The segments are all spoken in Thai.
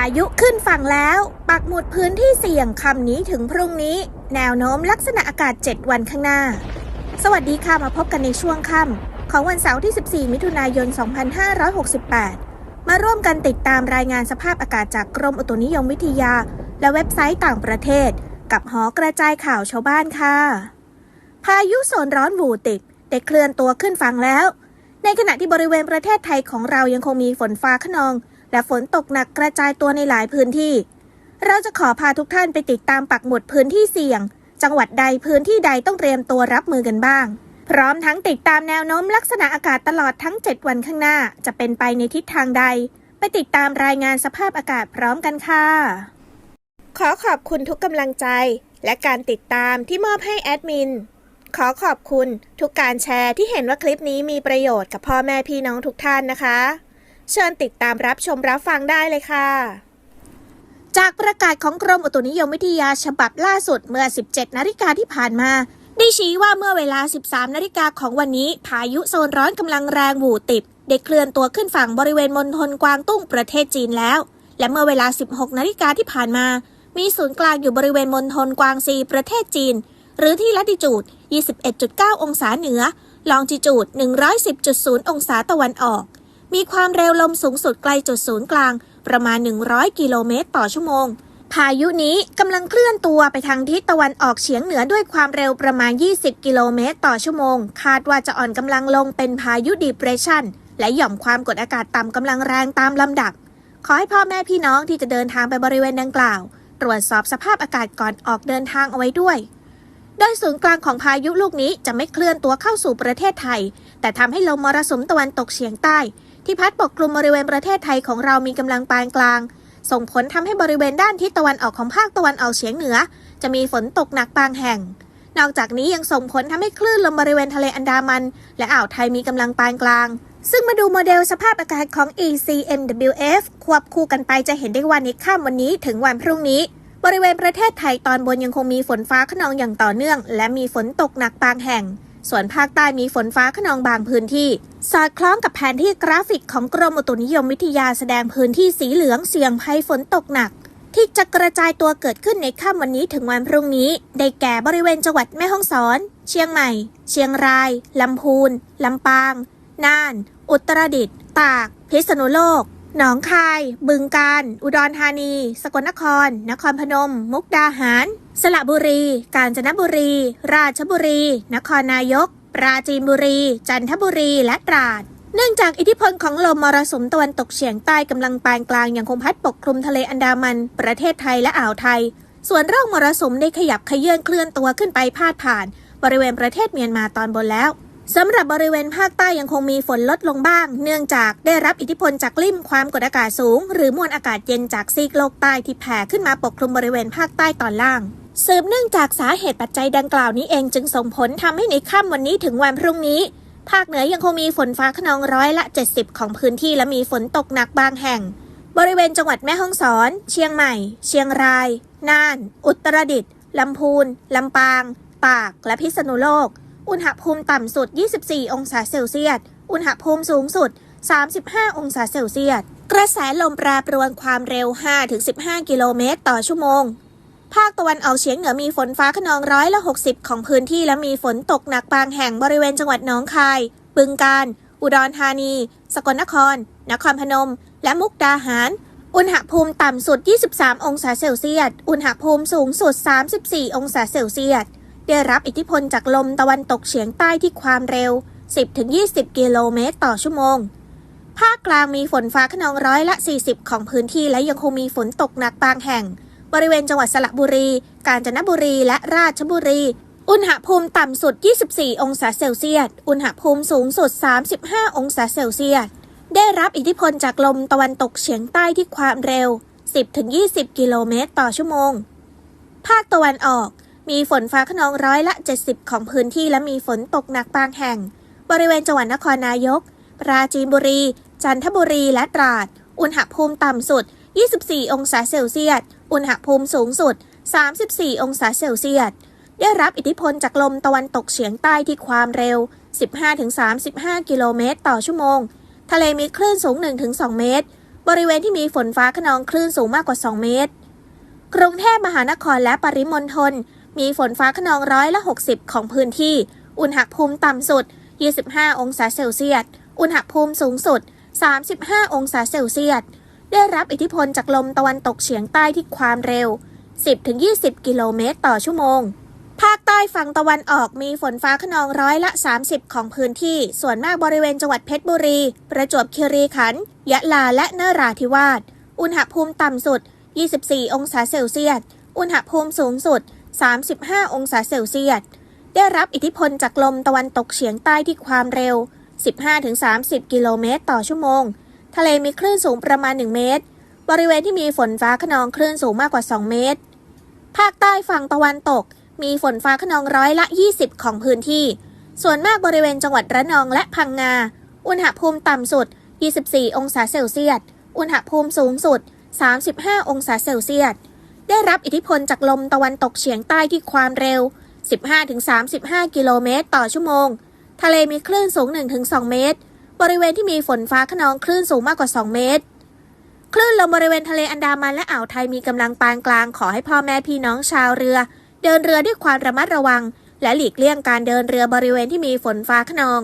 ายุขึ้นฝั่งแล้ว ปักหมุดพื้นที่เสี่ยงคำนี้ถึงพรุ่งนี้ แนวโน้มลักษณะอากาศ 7 วันข้างหน้า สวัสดีค่ะมาพบกันในช่วงค่ำของวันเสาร์ที่ 14 มิถุนายน 2568 มาร่วมกันติดตามรายงานสภาพอากาศจากกรมอุตุนิยมวิทยา และเว็บไซต์ต่างประเทศ กับหอกระจายข่าวชาวบ้านค่ะ พายุโซนร้อนวูติกได้เคลื่อนตัวขึ้นฝั่งแล้ว ในขณะที่บริเวณประเทศไทยของเรายังคงมีฝนฟ้าขนอง และฝนตกหนักกระจายตัวในหลายพื้นที่ เราจะขอพาทุกท่านไปติดตามปักหมุดพื้นที่เสี่ยง จังหวัดใดพื้นที่ใดต้องเตรียมตัวรับมือกันบ้าง พร้อมทั้งติดตามแนวโน้มลักษณะอากาศตลอดทั้ง 7 วันข้างหน้า จะเป็นไปในทิศทางใด ไปติดตามรายงานสภาพอากาศพร้อมกันค่ะ ขอขอบคุณทุกกำลังใจ และการติดตามที่มอบให้แอดมินขอขอบคุณทุกการแชร์ที่เห็นว่าคลิปนี้มีประโยชน์กับพ่อแม่พี่น้องทุกท่านนะคะ เชิญติดตามรับชมรับฟังได้เลยค่ะ จากประกาศของกรมอุตุนิยมวิทยาฉบับล่าสุดเมื่อ 17 นาฬิกาที่ผ่านมา ได้ชี้ว่าเมื่อเวลา 13 นาฬิกาของวันนี้ พายุโซนร้อนกำลังแรงหวูติบได้เคลื่อนตัวขึ้นฝั่งบริเวณมณฑลกวางตุ้งประเทศจีนแล้ว และเมื่อเวลา 16 นาฬิกาที่ผ่านมา มีศูนย์กลางอยู่บริเวณมณฑลกวางซีประเทศจีน หรือที่ลัติจูด 21.9 องศาเหนือ ลองจิจูด 110.0 องศาตะวันออก มีความเร็วลมสูงสุดไกลจุดศูนย์กลาง ประมาณ 100 กิโลเมตรต่อชั่วโมง พายุนี้กำลังเคลื่อนตัวไปทางทิศตะวันออกเฉียงเหนือด้วยความเร็วประมาณ 20 กิโลเมตรต่อชั่วโมง คาดว่าจะอ่อนกำลังลงเป็นพายุดีเพรสชันและหย่อมความกดอากาศต่ำกำลังแรงตามลำดับ ขอให้พ่อแม่พี่น้องที่จะเดินทางไปบริเวณดังกล่าว ตรวจสอบสภาพอากาศก่อนออกเดินทางเอาไว้ด้วยโดยศูนย์กลางของพายุลูกนี้จะไม่เคลื่อนตัวเข้าสู่ประเทศไทย แต่ทำให้ลมมรสุมตะวันตกเฉียงใต้ ที่พัดปกคลุมบริเวณประเทศไทยของเรามีกำลังปานกลาง ส่งผลทำให้บริเวณด้านทิศตะวันออกของภาคตะวันออกเฉียงเหนือ จะมีฝนตกหนักบางแห่ง นอกจากนี้ยังส่งผลทำให้คลื่นลมบริเวณทะเลอันดามัน และอ่าวไทยมีกำลังปานกลาง ซึ่งมาดูโมเดลสภาพอากาศของ ECMWF ควบคู่กันไปจะเห็นได้ว่าในค่ำวันนี้ถึงวันพรุ่งนี้ บริเวณประเทศไทยตอนบนยังคงมีฝนฟ้าขนองอย่างต่อเนื่อง และมีฝนตกหนักบางแห่ง ส่วนภาคใต้มีฝนฟ้าขนองบางพื้นที่ สอดคล้องกับแผนที่กราฟิกของกรมอุตุนิยมวิทยาแสดงพื้นที่สีเหลืองเสี่ยงภัยฝนตกหนัก ที่จะกระจายตัวเกิดขึ้นในค่ำวันนี้ถึงวันพรุ่งนี้ ได้แก่บริเวณจังหวัดแม่ฮ่องสอน เชียงใหม่ เชียงราย ลำพูน ลำปาง น่าน อุตรดิตถ์ ตาก พิษณุโลก หนองคาย บึงกาฬ อุดรธานี สกลนคร นครพนม มุกดาหาร สระบุรี กาญจนบุรี ราชบุรี นครนายก ปราจีนบุรี จันทบุรี และตราดเนื่องจากอิทธิพลของลมมรสุมตะวันตกเฉียงใต้กำลังปานกลางยังคงพัดปกคลุมทะเลอันดามัน ประเทศไทยและอ่าวไทย ส่วนร่องมรสุมได้ขยับขยื่นเคลื่อนตัวขึ้นไปพาดผ่าน บริเวณประเทศเมียนมาตอนบนแล้วสำหรับบริเวณภาคใต้ยังคงมีฝนลดลงบ้าง เนื่องจากได้รับอิทธิพลจากลิ่มความกดอากาศสูง หรือมวลอากาศเย็นจากซีกโลกใต้ที่แผ่ขึ้นมาปกคลุมบริเวณภาคใต้ตอนล่าง สืบเนื่องจากสาเหตุปัจจัยดังกล่าวนี้เองจึงส่งผลทำให้ในค่ำวันนี้ถึงวันพรุ่งนี้ ภาคเหนือยังคงมีฝนฟ้าขนองร้อยละ 70 ของพื้นที่และมีฝนตกหนักบางแห่ง บริเวณจังหวัดแม่ฮ่องสอน เชียงใหม่ เชียงราย น่าน อุตรดิตถ์ลำพูนลำปาง ตาก และพิษณุโลก อุณหภูมิต่ำสุด 24 องศาเซลเซียส อุณหภูมิสูงสุด 35 องศาเซลเซียส กระแสลมแปรปรวนความเร็ว 5-15 กิโลเมตรต่อชั่วโมง ภาคตะวันออกเฉียงเหนือมีฝนฟ้าขนองร้อยละ 60 ของพื้นที่และมีฝนตกหนักบางแห่งบริเวณจังหวัดหนองคาย บึงกาฬ อุดรธานี สกลนคร นครพนม และมุกดาหาร อุณหภูมิต่ำสุด 23 องศาเซลเซียส อุณหภูมิสูงสุด 34 องศาเซลเซียส ได้รับอิทธิพลจากลมตะวันตกเฉียงใต้ที่ความเร็ว 10-20 กิโลเมตรต่อชั่วโมงภาคกลางมีฝนฟ้าขนองร้อยละ 40 ของพื้นที่และยังคงมีฝนตกหนักบางแห่ง บริเวณจังหวัดสระบุรี กาญจนบุรีและราชบุรี อุณหภูมิต่ำสุด 24 องศาเซลเซียส อุณหภูมิสูงสุด 35 องศาเซลเซียส ได้รับอิทธิพลจากลมตะวันตกเฉียงใต้ที่ความเร็ว 10-20 กิโลเมตรต่อชั่วโมง ภาคตะวันออก มีฝนฟ้าขนองร้อยละ 70 ของพื้นที่และมีฝนตกหนักบางแห่ง บริเวณจังหวัดนครนายก ปราจีนบุรี จันทบุรีและตราด อุณหภูมิต่ำสุด 24 องศาเซลเซียส อุณหภูมิสูงสุด 34 องศาเซลเซียส ได้รับอิทธิพลจากลมตะวันตกเฉียงใต้ที่ความเร็ว 15-35 กิโลเมตรต่อชั่วโมง ทะเลมีคลื่นสูง 1-2 เมตร บริเวณที่มีฝนฟ้าขนองคลื่นสูงมากกว่า 2 เมตร กรุงเทพมหานครและปริมณฑลมีฝนฟ้าขนองร้อยละ 60 ของพื้นที่ อุณหภูมิต่ำสุด 25 องศาเซลเซียส อุณหภูมิสูงสุด 35 องศาเซลเซียส ได้รับอิทธิพลจากลมตะวันตกเฉียงใต้ที่ความเร็ว 10-20 กิโลเมตรต่อชั่วโมง ภาคใต้ฝั่งตะวันออกมีฝนฟ้าขนองร้อยละ 30 ของพื้นที่ ส่วนมากบริเวณจังหวัดเพชรบุรี ประจวบคีรีขันธ์ ยะลาและนราธิวาส อุณหภูมิต่ำสุด 24 องศาเซลเซียส อุณหภูมิสูงสุด 35 องศาเซลเซียส ได้รับอิทธิพลจากลมตะวันตกเฉียงใต้ที่ความเร็ว 15-30 กิโลเมตรต่อชั่วโมง ทะเลมีคลื่นสูงประมาณ 1 เมตร บริเวณที่มีฝนฟ้าขนองคลื่นสูงมากกว่า 2 เมตร ภาคใต้ฝั่งตะวันตก มีฝนฟ้าขนองร้อยละ 20 ของพื้นที่ ส่วนมากบริเวณจังหวัดระนองและพังงา อุณหภูมิต่ำสุด 24 องศาเซลเซียส อุณหภูมิสูงสุด 35 องศาเซลเซียส ได้รับอิทธิพลจากลมตะวันตกเฉียงใต้ที่ความเร็ว 15-35 กิโลเมตรต่อชั่วโมง ทะเลมีคลื่นสูง 1-2 เมตร บริเวณที่มีฝนฟ้าขนองคลื่นสูงมากกว่า 2 เมตร คลื่นลมบริเวณทะเลอันดามันและอ่าวไทยมีกำลังปานกลางขอให้พ่อแม่พี่น้องชาวเรือ เดินเรือด้วยความระมัดระวัง และหลีกเลี่ยงการเดินเรือบริเวณที่มีฝนฟ้าขนอง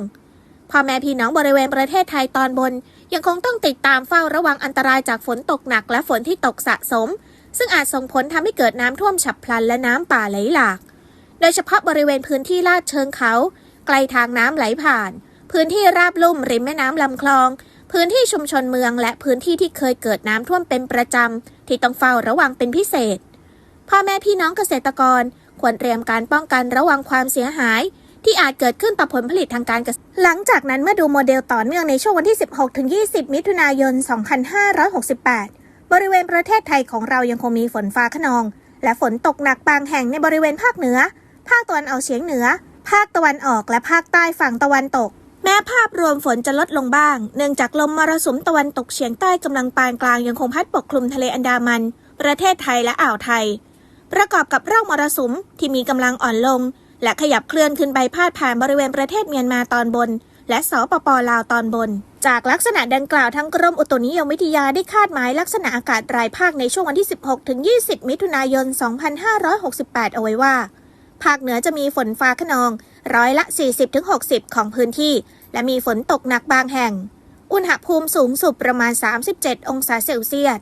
พ่อแม่พี่น้องบริเวณประเทศไทยตอนบน ยังคงต้องติดตามเฝ้าระวังอันตรายจากฝนตกหนักและฝนที่ตกสะสม ซึ่งอาจส่งผลทำให้เกิดน้ำท่วมฉับพลันและน้ำป่าไหลหลาก โดยเฉพาะบริเวณพื้นที่ลาดเชิงเขาไกลทางน้ำไหลผ่าน พื้นที่ราบลุ่มริมแม่น้ำลำคลอง พื้นที่ชุมชนเมืองและพื้นที่ที่เคยเกิดน้ำท่วมเป็นประจำ ที่ต้องเฝ้าระวังเป็นพิเศษ พ่อแม่พี่น้องเกษตรกร ควรเตรียมการป้องกันระวังความเสียหาย ที่อาจเกิดขึ้นต่อผลผลิตทางการเกษตร หลังจากนั้นเมื่อดูโมเดลต่อเนื่องในช่วงวันที่ 16-20 มิถุนายน 2568 บริเวณประเทศไทยของเรายังคงมีฝนฟ้าขนอง และฝนตกหนักบางแห่งในบริเวณภาคเหนือ ภาคตะวันออกเฉียงเหนือ ภาคตะวันออกและภาคใต้ฝั่งตะวันตก แม้ภาพรวมฝนจะลดลงบ้าง เนื่องจากลมมรสุมตะวันตกเฉียงใต้กำลังปานกลางยังคงพัดปกคลุมทะเลอันดามัน ประเทศไทยและอ่าวไทย ประกอบกับร่องมรสุมที่มีกำลังอ่อนลง และขยับเคลื่อนขึ้นไปพาดผ่านบริเวณประเทศเมียนมาตอนบน และสปปลาวตอนบน จากลักษณะดังกล่าวทั้งกรมอุตุนิยมวิทยาได้คาดหมายลักษณะอากาศรายภาคในช่วงวันที่ 16-20 มิถุนายน 2568 เอาไว้ว่า ภาคเหนือจะมีฝนฟ้าขนอง ร้อยละ 40-60 ของพื้นที่ และมีฝนตกหนักบางแห่ง อุณหภูมิสูงสุดประมาณ 37 องศาเซลเซียส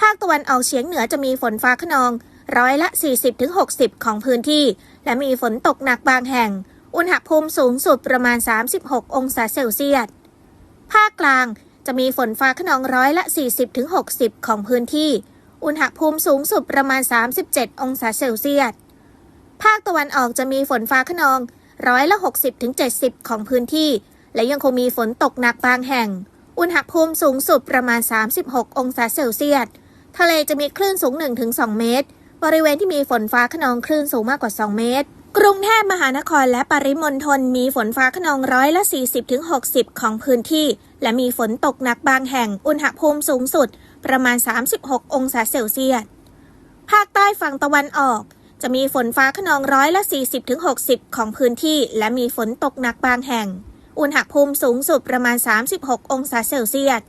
ภาคตะวันออกเฉียงเหนือจะมีฝนฟ้าขนอง ร้อยละ 40-60 ของพื้นที่ และมีฝนตกหนักบางแห่ง อุณหภูมิสูงสุดประมาณ 36 องศาเซลเซียส ภาคกลางจะมีฝนฟ้าขนองร้อยละ 40-60 ของพื้นที่ อุณหภูมิสูงสุดประมาณ 37 องศาเซลเซียส ภาคตะวันออกจะมีฝนฟ้าขนองร้อยละ 60-70 ของพื้นที่ และยังคงมีฝนตกหนักบางแห่ง อุณหภูมิสูงสุดประมาณ 36 องศาเซลเซียส ทะเลจะมีคลื่นสูง 1-2 เมตร บริเวณที่มีฝนฟ้าขนองคลื่นสูงมากกว่า 2 เมตร กรุงเทพมหานครและปริมณฑลมีฝนฟ้าขนองร้อยละ 40-60 ของพื้นที่ และมีฝนตกหนักบางแห่ง อุณหภูมิสูงสุดประมาณ 36 องศาเซลเซียส ภาคใต้ฝั่งตะวันออก จะมีฝนฟ้าขนองร้อยละ 40-60 ของพื้นที่และมีฝนตกหนักบางแห่ง อุณหภูมิสูงสุดประมาณ 36 องศาเซลเซียส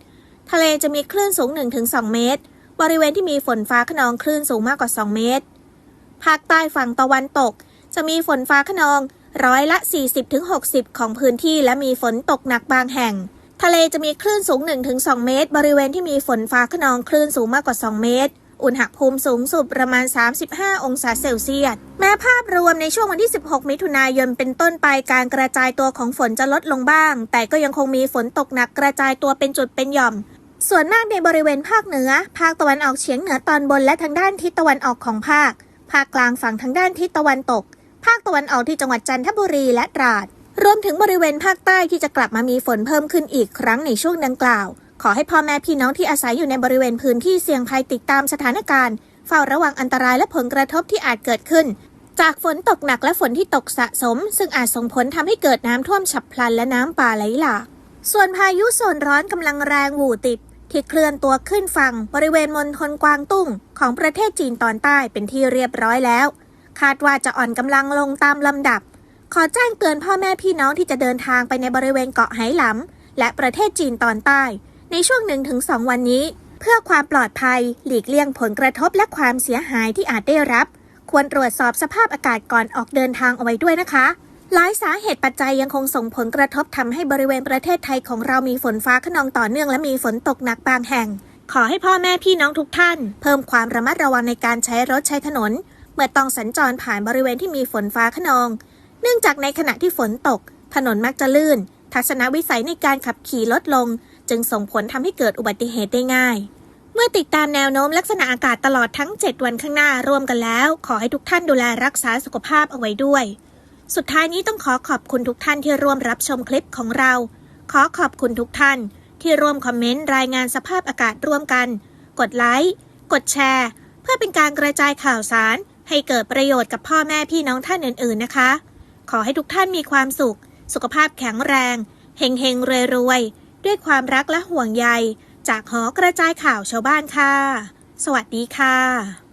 ทะเลจะมีคลื่นสูง 1-2 เมตร บริเวณที่มีฝนฟ้าขนองคลื่นสูงมากกว่า 2 เมตร ภาคใต้ฝั่งตะวันตก จะมีฝนฟ้าขนองร้อยละ 40-60 ของพื้นที่และมีฝนตกหนักบางแห่ง ทะเลจะมีคลื่นสูง 1-2 เมตร บริเวณที่มีฝนฟ้าขนองคลื่นสูงมากกว่า 2 เมตร อุณหภูมิสูงสุดประมาณ 35 องศาเซลเซียส แม้ภาพรวมในช่วงวันที่ 16 มิถุนายนเป็นต้นไปการกระจายตัวของฝนจะลดลงบ้าง แต่ก็ยังคงมีฝนตกหนักกระจายตัวเป็นจุดเป็นหย่อม ส่วนมากในบริเวณภาคเหนือ ภาคตะวันออกเฉียงเหนือตอนบนและทางด้านทิศตะวันออกของภาค ภาคกลางฝั่งทางด้านทิศตะวันตก ภาคตะวันออกที่จังหวัดจันทบุรีและตราด รวมถึงบริเวณภาคใต้ที่จะกลับมามีฝนเพิ่มขึ้นอีกครั้งในช่วงดังกล่าว ขอให้พ่อแม่พี่น้องที่อาศัยอยู่ในบริเวณพื้นที่เสี่ยงภัยติดตามสถานการณ์ เฝ้าระวังอันตรายและผลกระทบที่อาจเกิดขึ้น จากฝนตกหนักและฝนที่ตกสะสม ซึ่งอาจส่งผลทำให้เกิดน้ำท่วมฉับพลันและน้ำป่าไหลหลากส่วนพายุโซนร้อนกำลังแรงหวู่ติดที่เคลื่อนตัวขึ้นฝั่งบริเวณมณฑลกวางตุ้ง ของประเทศจีนตอนใต้เป็นที่เรียบร้อยแล้ว คาดว่าจะอ่อนกำลังลงตามลำดับ ขอแจ้งเตือนพ่อแม่พี่น้องที่จะเดินทางไปในบริเวณเกาะไหหลำและประเทศจีนตอนใต้ ในช่วง 1-2 วันนี้ เพื่อความปลอดภัย หลีกเลี่ยงผลกระทบและความเสียหายที่อาจได้รับ ควรตรวจสอบสภาพอากาศก่อนออกเดินทางเอาไว้ด้วยนะคะ หลายสาเหตุปัจจัยยังคงส่งผลกระทบทำให้บริเวณประเทศไทยของเรามีฝนฟ้าขนองต่อเนื่องและมีฝนตกหนักบางแห่ง ขอให้พ่อแม่พี่น้องทุกท่าน เพิ่มความระมัดระวังในการใช้รถใช้ถนน เมื่อต้องสัญจรผ่านบริเวณที่มีฝนฟ้าขนอง เนื่องจากในขณะที่ฝนตก ถนนมักจะลื่น ทัศนวิสัยในการขับขี่ลดลง จึงส่งผลทำให้เกิดอุบัติเหตุได้ง่าย เมื่อติดตามแนวโน้มลักษณะอากาศตลอดทั้ง 7 วันข้างหน้าร่วมกันแล้ว ขอให้ทุกท่านดูแลรักษาสุขภาพเอาไว้ด้วย สุดท้ายนี้ต้องขอขอบคุณทุกท่านที่ร่วมรับชมคลิปของเรา ขอขอบคุณทุกท่าน ที่ร่วมคอมเมนต์รายงานสภาพอากาศร่วมกัน กดไลค์กดแชร์ เพื่อเป็นการกระจายข่าวสาร ให้เกิดประโยชน์กับพ่อแม่พี่น้องท่านอื่น ๆ นะคะ ขอให้ทุกท่านมีความสุข สุขภาพแข็งแรงเฮงเฮงรวยรวย ด้วยความรักและห่วงใย จากหอกระจายข่าวชาวบ้านค่ะ สวัสดีค่ะ